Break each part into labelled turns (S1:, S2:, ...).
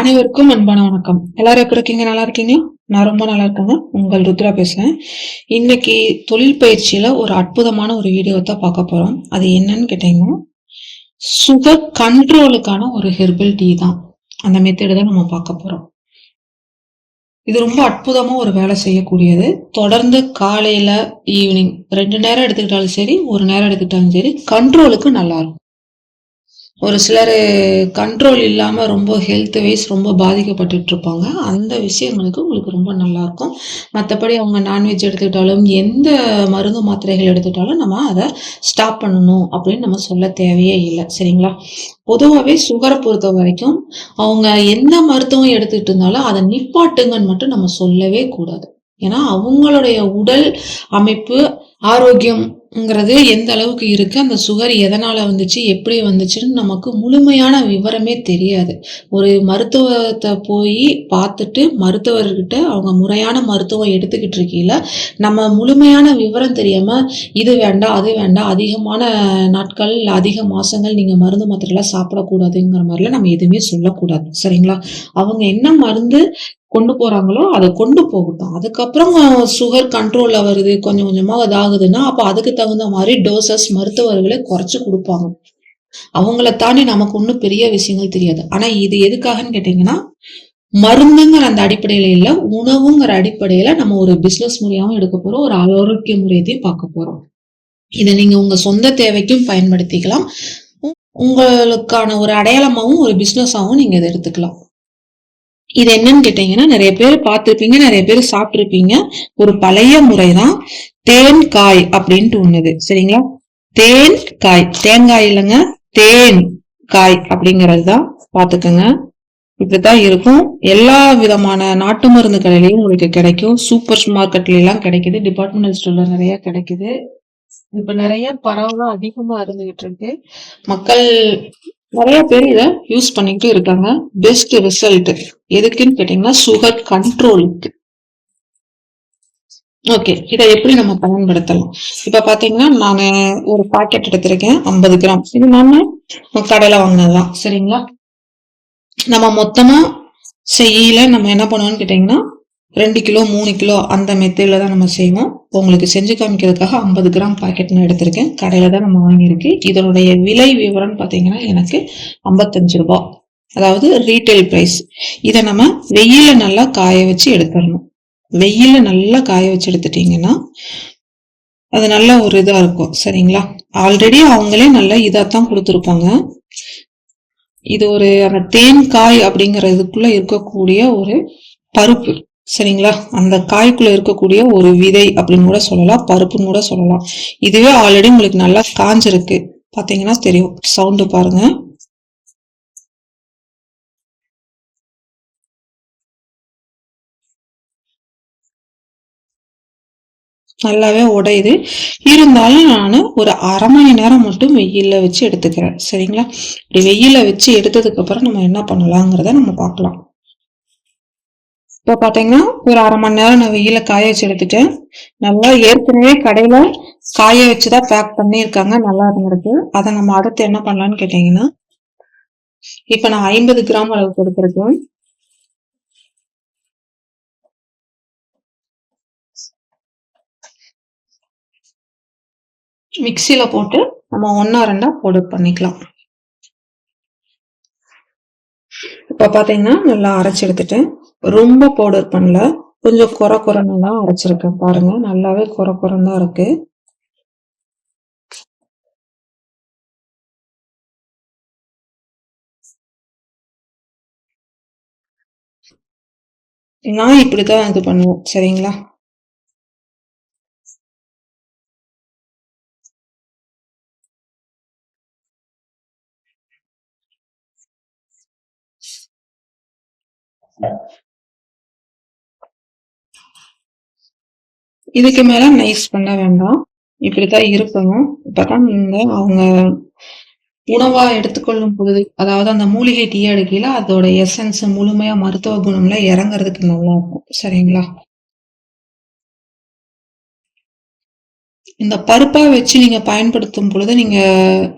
S1: அனைவருக்கும் அன்பான வணக்கம் எல்லாரும் எப்படி இருக்கீங்க நல்லா இருக்கீங்களா நான் ரொம்ப நல்லா இருக்கேங்க உங்கள் ருத்ரா பேசுகிறேன் இன்னைக்கு தொழில் பயிற்சியில் ஒரு அற்புதமான ஒரு வீடியோ தான் பார்க்க போகிறோம் அது என்னன்னு கேட்டீங்கன்னா சுகர் கண்ட்ரோலுக்கான ஒரு ஹெர்பல் டீ தான் அந்த மெத்தடு தான் நம்ம பார்க்க போகிறோம் இது ரொம்ப அற்புதமாக ஒரு வேலை செய்யக்கூடியது தொடர்ந்து காலையில் ஈவினிங் ரெண்டு நேரம் எடுத்துக்கிட்டாலும் சரி ஒரு நேரம் எடுத்துக்கிட்டாலும் சரி கண்ட்ரோலுக்கு நல்லா இருக்கும் ஒரு சிலர் கண்ட்ரோல் இல்லாமல் ரொம்ப ஹெல்த் வைஸ் ரொம்ப இருப்பாங்க அந்த விஷயங்களுக்கு உங்களுக்கு ரொம்ப நல்லாயிருக்கும் மற்றபடி அவங்க நான்வெஜ் எடுத்துக்கிட்டாலும் எந்த மருந்து மாத்திரைகள் எடுத்துக்கிட்டாலும் நம்ம அதை ஸ்டாப் பண்ணணும் அப்படின்னு நம்ம சொல்ல தேவையே இல்லை சரிங்களா பொதுவாகவே சுகரை பொறுத்த வரைக்கும் அவங்க எந்த மருத்துவம் எடுத்துட்டு இருந்தாலும் அதை நிப்பாட்டுங்கன்னு மட்டும் நம்ம சொல்லவே கூடாது ஏன்னா அவங்களுடைய உடல் அமைப்பு ஆரோக்கியம் ங்கிறது எந்த அளவுக்கு இருக்குது அந்த சுகர் எதனால் வந்துச்சு எப்படி வந்துச்சுன்னு நமக்கு முழுமையான விவரமே தெரியாது ஒரு மருத்துவத்தை போய் பார்த்துட்டு மருத்துவர்கிட்ட அவங்க முறையான மருத்துவம் எடுத்துக்கிட்டு இருக்கீங்கள நம்ம முழுமையான விவரம் தெரியாமல் இது வேண்டாம் அது வேண்டாம் அதிகமான நாட்கள் அதிக மாதங்கள் நீங்கள் மருந்து மாத்திரைலாம் சாப்பிடக்கூடாதுங்கிற மாதிரிலாம் நம்ம எதுவுமே சொல்லக்கூடாது சரிங்களா அவங்க என்ன மருந்து கொண்டு போகிறாங்களோ அதை கொண்டு போகட்டும் அதுக்கப்புறம் சுகர் கண்ட்ரோலில் வருது கொஞ்சம் கொஞ்சமாக இதாகுதுன்னா அப்போ அதுக்கு தகுந்த மாதிரி டோசஸ் மருத்துவர்களை குறைச்சி கொடுப்பாங்க அவங்கள தாண்டி நமக்கு ஒன்றும் பெரிய விஷயங்கள் தெரியாது ஆனால் இது எதுக்காகன்னு கேட்டிங்கன்னா மருந்துங்கிற அந்த அடிப்படையில இல்லை உணவுங்கிற அடிப்படையில நம்ம ஒரு பிஸ்னஸ் முறையாகவும் எடுக்க போறோம் ஒரு ஆரோக்கிய முறையத்தையும் பார்க்க போறோம் இதை நீங்க உங்க சொந்த தேவைக்கும் பயன்படுத்திக்கலாம் உங்களுக்கான ஒரு அடையாளமாகவும் ஒரு பிஸ்னஸாகவும் நீங்க இதை எடுத்துக்கலாம் இது என்னன்னு கேட்டீங்கன்னா நிறைய பேர் பார்த்துருப்பீங்க நிறைய பேர் சாப்பிட்ருப்பீங்க ஒரு பழைய முறை தான் தேன் காய் அப்படின்ட்டு ஒண்ணுது சரிங்களா தேன் காய் தேங்காய் இல்லைங்க தேன் காய் அப்படிங்கிறது தான் பார்த்துக்கோங்க இப்படிதான் இருக்கும் எல்லா விதமான நாட்டு மருந்து கடையிலையும் உங்களுக்கு கிடைக்கும் சூப்பர் மார்க்கெட்ல எல்லாம் கிடைக்குது டிபார்ட்மெண்டல் ஸ்டோர்ல நிறைய கிடைக்குது இப்ப நிறைய பரவலாம் அதிகமா இருந்துகிட்டு இருக்கு மக்கள் நிறைய பேர் இதை யூஸ் பண்ணிக்கிட்டு இருக்காங்க பெஸ்ட் ரிசல்ட் எதுக்குன்னு கேட்டீங்கன்னா சுகர் கண்ட்ரோலுக்கு ஓகே இதை எப்படி நம்ம பயன்படுத்தலாம் இப்ப பாத்தீங்கன்னா நான் ஒரு பாக்கெட் எடுத்திருக்கேன் ஐம்பது கிராம் இது நம்ம கடையில வாங்கினதுதான் சரிங்களா நம்ம மொத்தமா செய்யல நம்ம என்ன பண்ணுவோம்னு கேட்டீங்கன்னா ரெண்டு கிலோ மூணு கிலோ அந்த மெத்தடில் தான் நம்ம செய்வோம் உங்களுக்கு செஞ்சு காமிக்கிறதுக்காக ஐம்பது கிராம் பாக்கெட் நான் எடுத்திருக்கேன் கடையில் தான் நம்ம வாங்கியிருக்கு இதனுடைய விலை விவரம்னு பார்த்தீங்கன்னா எனக்கு ஐம்பத்தஞ்சு ரூபா அதாவது ரீட்டைல் ப்ரைஸ் இதை நம்ம வெயிலில் நல்லா காய வச்சு எடுத்துடணும் வெயிலில் நல்லா காய வச்சு எடுத்துட்டிங்கன்னா அது நல்ல ஒரு இதாக இருக்கும் சரிங்களா ஆல்ரெடி அவங்களே நல்லா இதாக தான் கொடுத்துருப்பாங்க இது ஒரு அந்த தேன் காய் அப்படிங்கிற இதுக்குள்ளே இருக்கக்கூடிய ஒரு பருப்பு சரிங்களா அந்த காய்க்குள்ளே இருக்கக்கூடிய ஒரு விதை அப்படின்னு கூட சொல்லலாம் பருப்புன்னு கூட சொல்லலாம் இதுவே ஆல்ரெடி உங்களுக்கு நல்லா காஞ்சிருக்கு பார்த்தீங்கன்னா தெரியும் சவுண்டு பாருங்க நல்லாவே உடையுது இருந்தாலும் நான் ஒரு அரை மணி நேரம் மட்டும் வெயிலில் வச்சு எடுத்துக்கிறேன் சரிங்களா இப்படி வெயிலில் வச்சு எடுத்ததுக்கப்புறம் நம்ம என்ன பண்ணலாங்கிறத நம்ம பார்க்கலாம் இப்போ பார்த்தீங்கன்னா ஒரு அரை மணி நேரம் நான் வெயில காய வச்சு எடுத்துட்டேன் நல்லா ஏற்கனவே கடையில் காய வச்சு தான் பேக் பண்ணியிருக்காங்க நல்லா இருந்திருக்கு அதை நம்ம அடுத்து என்ன பண்ணலான்னு கேட்டிங்கன்னா இப்போ நான் ஐம்பது கிராம் அளவு கொடுத்துருக்கேன் மிக்சியில் போட்டு நம்ம ஒன்றா ரெண்டா போடு பண்ணிக்கலாம் இப்போ பார்த்தீங்கன்னா நல்லா அரைச்சி எடுத்துட்டேன் ரொம்ப பவுடர் பண்ணல கொஞ்சம் குறை குறைன்னு தான் அரைச்சிருக்கேன் பாருங்க நல்லாவே குறை குறைன்னு இருக்கு நான் இப்படிதான் இது பண்ணுவேன் சரிங்களா Yeah. இதுக்கு மேலே நைஸ் பண்ண வேண்டாம் இப்படி தான் இருக்கணும் இப்போ தான் நீங்கள் அவங்க உணவாக எடுத்துக்கொள்ளும் பொழுது அதாவது அந்த மூலிகை டீ அடிக்கையில் அதோட எசன்ஸ் முழுமையாக மருத்துவ குணம்ல இறங்குறதுக்கு நல்லா இருக்கும் சரிங்களா இந்த பருப்பா வச்சு நீங்கள் பயன்படுத்தும் பொழுது நீங்கள்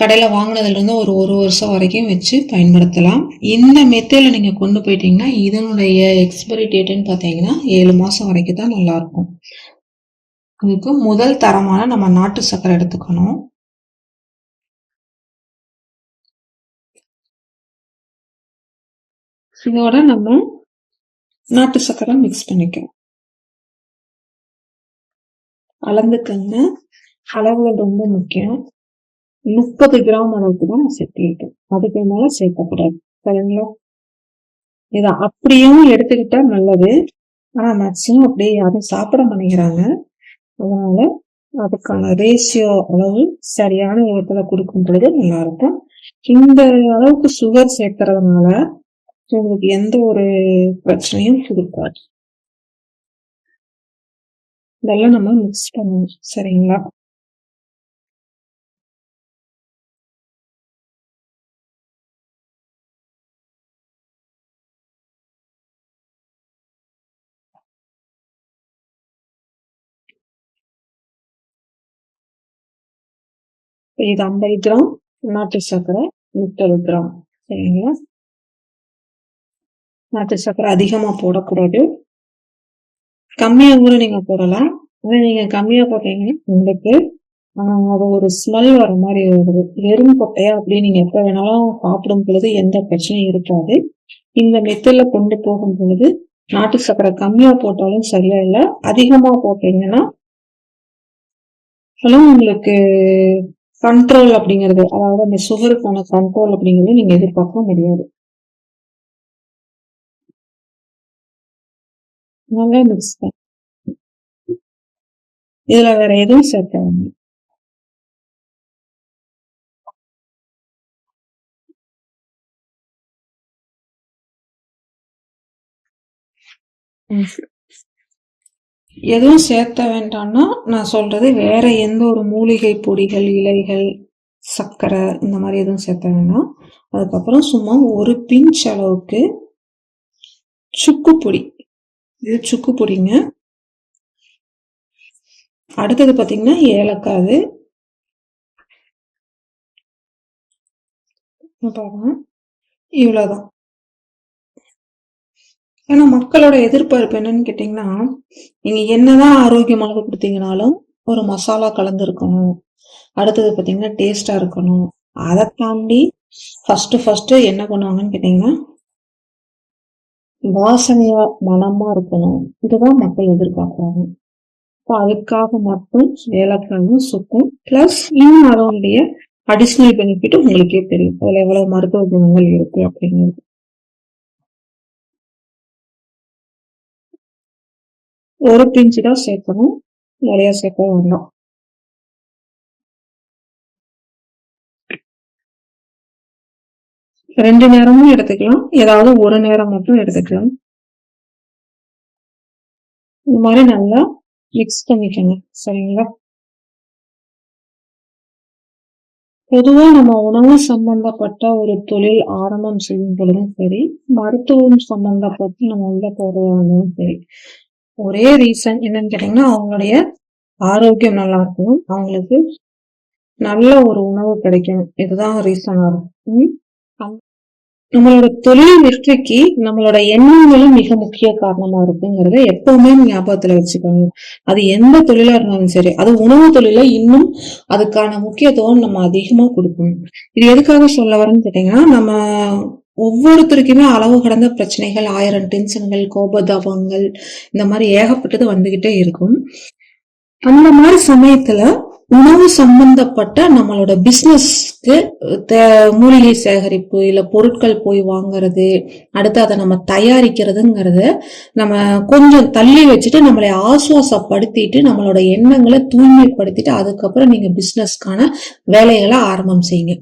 S1: கடையில் வாங்கினதுலேருந்து ஒரு ஒரு வருஷம் வரைக்கும் வச்சு பயன்படுத்தலாம் இந்த மெத்தேடில் நீங்கள் கொண்டு போயிட்டீங்கன்னா இதனுடைய எக்ஸ்பைரி டேட்டுன்னு பார்த்தீங்கன்னா ஏழு மாதம் வரைக்கும் தான் நல்லாயிருக்கும் இதுக்கு முதல் தரமான நம்ம நாட்டு சர்க்கரை எடுத்துக்கணும் இதோட நம்ம நாட்டு சக்கரை மிக்ஸ் பண்ணிக்கலாம் அளந்துக்கங்க அளவுகள் ரொம்ப முக்கியம் முப்பது கிராம் அளவுக்கு தான் நான் சேர்த்துக்கிட்டேன் அதுக்கு மேலே சேர்க்கக்கூடாது சரிங்களா இதை அப்படியும் எடுத்துக்கிட்டா நல்லது ஆனால் மேக்சிமம் அப்படியே யாரும் சாப்பிட மாட்டேங்கிறாங்க அதனால அதுக்கான ரேஷியோ அளவு சரியான விதத்தில் கொடுக்கும் பொழுது நல்லா இருக்கும் இந்த அளவுக்கு சுகர் சேர்க்கறதுனால உங்களுக்கு எந்த ஒரு பிரச்சனையும் கொடுக்காது இதெல்லாம் நம்ம மிக்ஸ் பண்ணுவோம் சரிங்களா இது ஐம்பது கிராம் நாட்டு சர்க்கரை முப்பது கிராம் சரிங்களா நாட்டு சர்க்கரை அதிகமாக போடக்கூடாது கம்மியாக கூட நீங்க போடலாம் ஆனால் நீங்கள் கம்மியாக போட்டீங்கன்னா உங்களுக்கு அது ஒரு ஸ்மெல் வர மாதிரி வருது எறும் கொட்டையா அப்படின்னு நீங்கள் எப்போ வேணாலும் சாப்பிடும் பொழுது எந்த பிரச்சனையும் இருக்காது இந்த மெத்தடில் கொண்டு போகும் பொழுது நாட்டு சக்கரை கம்மியாக போட்டாலும் சரியா இல்லை அதிகமாக போட்டீங்கன்னா உங்களுக்கு கண்ட்ரோல் அப்படிங்கிறது அதாவது அந்த சுகருக்கான கண்ட்ரோல் அப்படிங்கிறது நீங்க எதிர்பார்க்க முடியாது நல்லா மிக்ஸ் இதுல வேற எதுவும் சேர்க்காதீங்க Thank you. எதுவும் சேர்த்த வேண்டாம்னா நான் சொல்கிறது வேறு எந்த ஒரு மூலிகை பொடிகள் இலைகள் சர்க்கரை இந்த மாதிரி எதுவும் சேர்த்த வேண்டாம் அதுக்கப்புறம் சும்மா ஒரு பிஞ்ச் அளவுக்கு சுக்கு பொடி இது சுக்கு பொடிங்க அடுத்தது பார்த்தீங்கன்னா ஏலக்காய் பாருங்க இவ்வளோதான் ஏன்னா மக்களோட எதிர்பார்ப்பு என்னன்னு கேட்டிங்கன்னா நீங்கள் என்னதான் ஆரோக்கியமாக கொடுத்தீங்கனாலும் ஒரு மசாலா கலந்துருக்கணும் அடுத்தது பார்த்தீங்கன்னா டேஸ்ட்டாக இருக்கணும் அதை தாண்டி ஃபஸ்ட்டு ஃபஸ்ட்டு என்ன பண்ணுவாங்கன்னு கேட்டிங்கன்னா வாசனையா மனமாக இருக்கணும் இதுதான் மக்கள் எதிர்பார்க்குறாங்க அதுக்காக மட்டும் ஏலக்காயும் சுக்கும் ப்ளஸ் இன்னும் அதனுடைய அடிஷ்னல் பெனிஃபிட் உங்களுக்கே தெரியும் அதில் எவ்வளோ மருத்துவ குணங்கள் இருக்குது அப்படிங்கிறது ஒரு பிஞ்சு தான் சேர்க்கணும் நிறையா சேர்க்கவும் வேண்டாம் ரெண்டு நேரமும் எடுத்துக்கலாம் ஏதாவது ஒரு நேரம் மட்டும் எடுத்துக்கலாம் இந்த மாதிரி நல்லா மிக்ஸ் பண்ணிக்கணும் சரிங்களா பொதுவாக நம்ம உணவு சம்பந்தப்பட்ட ஒரு தொழில் ஆரம்பம் செய்யும் பொழுதும் சரி மருத்துவம் சம்பந்தப்பட்டு நம்ம உள்ள போடுறதாலும் சரி ஒரே ரீசன் என்னன்னு கேட்டீங்கன்னா அவங்களுடைய ஆரோக்கியம் நல்லா இருக்கணும் அவங்களுக்கு நல்ல ஒரு உணவு கிடைக்கும் இதுதான் ரீசனா இருக்கும் நம்மளோட தொழில் வெற்றிக்கு நம்மளோட எண்ணங்களும் மிக முக்கிய காரணமா இருக்குங்கிறத எப்பவுமே ஞாபகத்துல வச்சுக்கோங்க அது எந்த தொழிலா இருந்தாலும் சரி அது உணவு தொழில இன்னும் அதுக்கான முக்கியத்துவம் நம்ம அதிகமா கொடுக்கணும் இது எதுக்காக சொல்ல வரேன்னு கேட்டீங்கன்னா நம்ம ஒவ்வொருத்தருக்குமே அளவு கடந்த பிரச்சனைகள் ஆயிரம் டென்ஷன்கள் கோபதாபங்கள் இந்த மாதிரி ஏகப்பட்டது வந்துகிட்டே இருக்கும் அந்த மாதிரி சமயத்துல உணவு சம்பந்தப்பட்ட நம்மளோட பிஸ்னஸ்க்கு மூலிகை சேகரிப்பு இல்லை பொருட்கள் போய் வாங்குறது அடுத்து அதை நம்ம தயாரிக்கிறதுங்கிறத நம்ம கொஞ்சம் தள்ளி வச்சுட்டு நம்மளை ஆசுவாசப்படுத்திட்டு நம்மளோட எண்ணங்களை தூய்மைப்படுத்திட்டு அதுக்கப்புறம் நீங்க பிஸ்னஸ்க்கான வேலைகளை ஆரம்பம் செய்யுங்க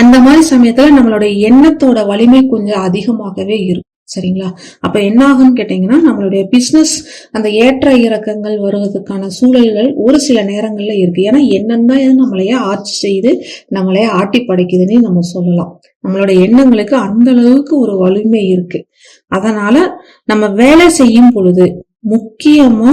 S1: அந்த மாதிரி சமயத்துல நம்மளோட எண்ணத்தோட வலிமை கொஞ்சம் அதிகமாகவே இருக்கும் சரிங்களா அப்ப என்ன ஆகும்னு கேட்டீங்கன்னா நம்மளுடைய பிசினஸ் அந்த ஏற்ற இறக்கங்கள் வருவதற்கான சூழல்கள் ஒரு சில நேரங்கள்ல இருக்கு ஏன்னா என்னன்னா தான் நம்மளையே ஆட்சி செய்து நம்மளையே ஆட்டி படைக்குதுன்னு நம்ம சொல்லலாம் நம்மளோட எண்ணங்களுக்கு அந்த அளவுக்கு ஒரு வலிமை இருக்கு அதனால நம்ம வேலை செய்யும் பொழுது முக்கியமா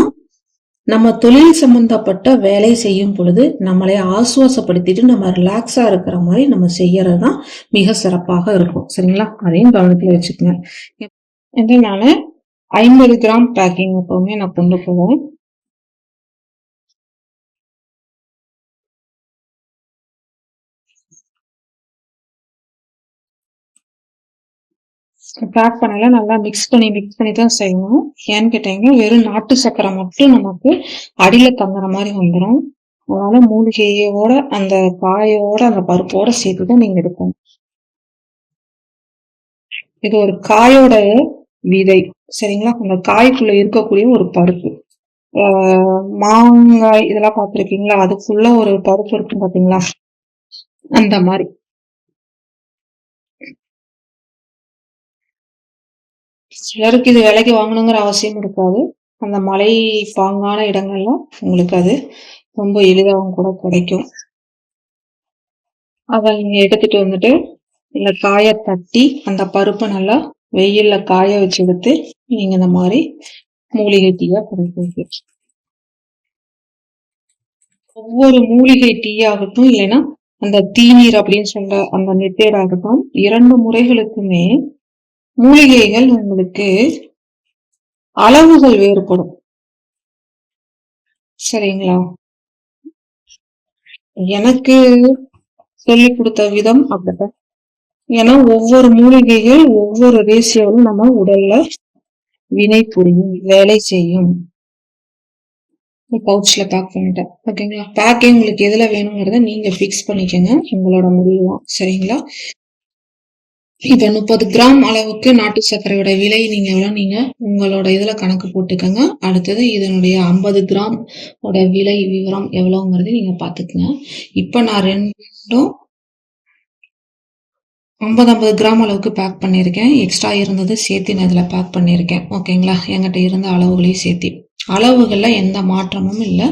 S1: நம்ம தொழில் சம்பந்தப்பட்ட வேலை செய்யும் பொழுது நம்மளை ஆசுவாசப்படுத்திட்டு நம்ம ரிலாக்ஸாக இருக்கிற மாதிரி நம்ம செய்யறது தான் மிக சிறப்பாக இருக்கும் சரிங்களா அதையும் கவனத்தில் வச்சுக்கோங்க இதனால ஐம்பது கிராம் பேக்கிங் எப்பவுமே நான் கொண்டு போவோம் பேக் பண்ணல நல்லா மிக்ஸ் பண்ணி மிக்ஸ் பண்ணி தான் செய்யணும் ஏன்னு கேட்டீங்கன்னா வெறும் நாட்டு சக்கரை மட்டும் நமக்கு அடியில் தங்குற மாதிரி வந்துடும் அதனால மூலிகையோட அந்த காயோட அந்த பருப்போட சேர்த்து தான் நீங்க எடுக்கணும் இது ஒரு காயோட விதை சரிங்களா அந்த காய்க்குள்ள இருக்கக்கூடிய ஒரு பருப்பு மாங்காய் இதெல்லாம் பார்த்துருக்கீங்களா அதுக்குள்ள ஒரு பருப்பு இருக்கும் பார்த்தீங்களா அந்த மாதிரி சிலருக்கு இது விலைக்கு வாங்கணுங்கிற அவசியம் இருக்காது அந்த மலை பாங்கான இடங்கள்லாம் உங்களுக்கு அது ரொம்ப எளிதாகவும் கூட கிடைக்கும் அதை நீங்க எடுத்துட்டு வந்துட்டு இல்ல காய தட்டி அந்த பருப்பை நல்லா வெயில்ல காய வச்சு எடுத்து நீங்க இந்த மாதிரி மூலிகை டீயா கொடுப்பீங்க ஒவ்வொரு மூலிகை டீ ஆகட்டும் இல்லைன்னா அந்த தீநீர் அப்படின்னு சொல்ற அந்த நெத்தேர் ஆகட்டும் இரண்டு முறைகளுக்குமே மூலிகைகள் உங்களுக்கு அளவுகள் வேறுபடும் சரிங்களா எனக்கு சொல்லி கொடுத்த விதம் அப்படிதான் ஏன்னா ஒவ்வொரு மூலிகைகள் ஒவ்வொரு ரேஷியோவில் நம்ம உடல்ல வினை புரியும் வேலை செய்யும் பவுச்சில் பேக் பண்ணிட்டேன் ஓகேங்களா பேக்கே உங்களுக்கு எதில் வேணுங்கிறத நீங்கள் ஃபிக்ஸ் பண்ணிக்கோங்க உங்களோட முடிவு சரிங்களா இப்ப முப்பது கிராம் அளவுக்கு நாட்டு சர்க்கரையோட விலை நீங்க எவ்வளவு நீங்க உங்களோட இதுல கணக்கு போட்டுக்கோங்க அடுத்தது இதனுடைய ஐம்பது கிராம் ஓட விலை விவரம் எவ்வளவுங்கிறது நீங்க பாத்துக்கோங்க இப்ப நான் ரெண்டும் ஐம்பது ஐம்பது கிராம் அளவுக்கு பேக் பண்ணியிருக்கேன் எக்ஸ்ட்ரா இருந்தது சேர்த்து நான் இதில் பேக் பண்ணியிருக்கேன் ஓகேங்களா என்கிட்ட இருந்த அளவுகளையும் சேர்த்து அளவுகளில் எந்த மாற்றமும் இல்லை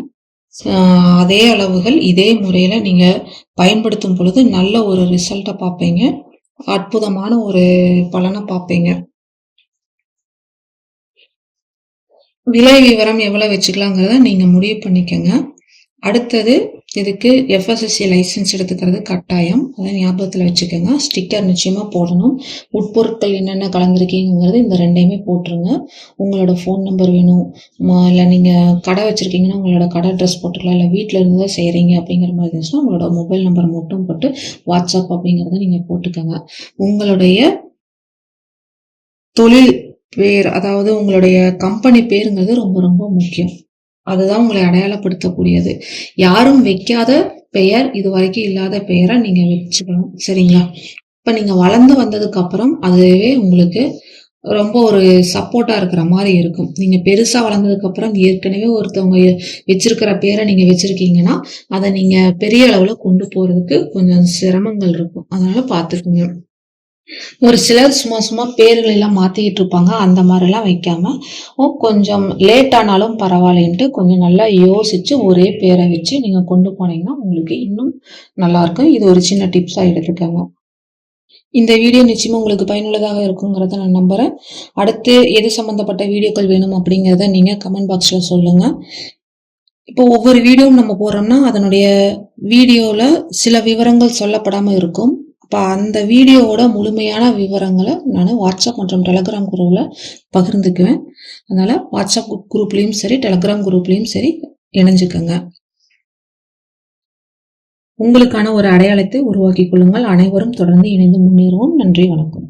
S1: அதே அளவுகள் இதே முறையில் நீங்கள் பயன்படுத்தும் பொழுது நல்ல ஒரு ரிசல்ட்டை பார்ப்பீங்க அற்புதமான ஒரு பலனை பார்ப்பீங்க விலை விவரம் எவ்வளவு வச்சுக்கலாங்கிறத நீங்க முடிவு பண்ணிக்கோங்க அடுத்தது இதுக்கு எஃப்எஸ்எஸ்சி லைசன்ஸ் எடுத்துக்கிறது கட்டாயம் அதை ஞாபகத்தில் வச்சுக்கோங்க ஸ்டிக்கர் நிச்சயமாக போடணும் உட்பொருட்கள் என்னென்ன கலந்துருக்கீங்கிறது இந்த ரெண்டையுமே போட்டுருங்க உங்களோட ஃபோன் நம்பர் வேணும் இல்லை நீங்கள் கடை வச்சுருக்கீங்கன்னா உங்களோட கடை ட்ரெஸ் போட்டுக்கலாம் இல்லை வீட்டில் இருந்து தான் செய்கிறீங்க அப்படிங்கிற மாதிரி இருந்துச்சுன்னா உங்களோட மொபைல் நம்பர் மட்டும் போட்டு வாட்ஸ்அப் அப்படிங்கிறத நீங்கள் போட்டுக்கோங்க உங்களுடைய தொழில் பேர் அதாவது உங்களுடைய கம்பெனி பேருங்கிறது ரொம்ப ரொம்ப முக்கியம் அதுதான் உங்களை அடையாளப்படுத்தக்கூடியது யாரும் வைக்காத பெயர் இது வரைக்கும் இல்லாத பெயரை நீங்க வச்சுக்கணும் சரிங்களா இப்ப நீங்க வளர்ந்து வந்ததுக்கு அப்புறம் அதுவே உங்களுக்கு ரொம்ப ஒரு சப்போர்ட்டா இருக்கிற மாதிரி இருக்கும் நீங்க பெருசா வளர்ந்ததுக்கு அப்புறம் ஏற்கனவே ஒருத்தவங்க வச்சிருக்கிற பேரை நீங்க வச்சிருக்கீங்கன்னா அதை நீங்க பெரிய அளவுல கொண்டு போறதுக்கு கொஞ்சம் சிரமங்கள் இருக்கும் அதனால பாத்துக்கோங்க ஒரு சிலர் சும்மா சும்மா பேர்கள் எல்லாம் மாத்திக்கிட்டு இருப்பாங்க அந்த மாதிரிலாம் வைக்காம கொஞ்சம் லேட் ஆனாலும் பரவாயில்லன்ட்டு கொஞ்சம் நல்லா யோசிச்சு ஒரே பேரை வச்சு நீங்க கொண்டு போனீங்கன்னா உங்களுக்கு இன்னும் நல்லா இருக்கும் இது ஒரு சின்ன டிப்ஸா எடுத்துக்கோங்க இந்த வீடியோ நிச்சயமாக உங்களுக்கு பயனுள்ளதாக இருக்குங்கிறத நான் நம்புகிறேன் அடுத்து எது சம்மந்தப்பட்ட வீடியோக்கள் வேணும் அப்படிங்கிறத நீங்கள் கமெண்ட் பாக்ஸில் சொல்லுங்க இப்போ ஒவ்வொரு வீடியோவும் நம்ம போறோம்னா அதனுடைய வீடியோவில் சில விவரங்கள் சொல்லப்படாமல் இருக்கும் அப்போ அந்த வீடியோவோட முழுமையான விவரங்களை நான் வாட்ஸ்அப் மற்றும் டெலகிராம் குரூப்பில் பகிர்ந்துக்குவேன் அதனால் வாட்ஸ்அப் குரூப்லேயும் சரி டெலகிராம் குரூப்லேயும் சரி இணைஞ்சுக்கோங்க உங்களுக்கான ஒரு அடையாளத்தை உருவாக்கிக் கொள்ளுங்கள் அனைவரும் தொடர்ந்து இணைந்து முன்னேறுவோம் நன்றி வணக்கம்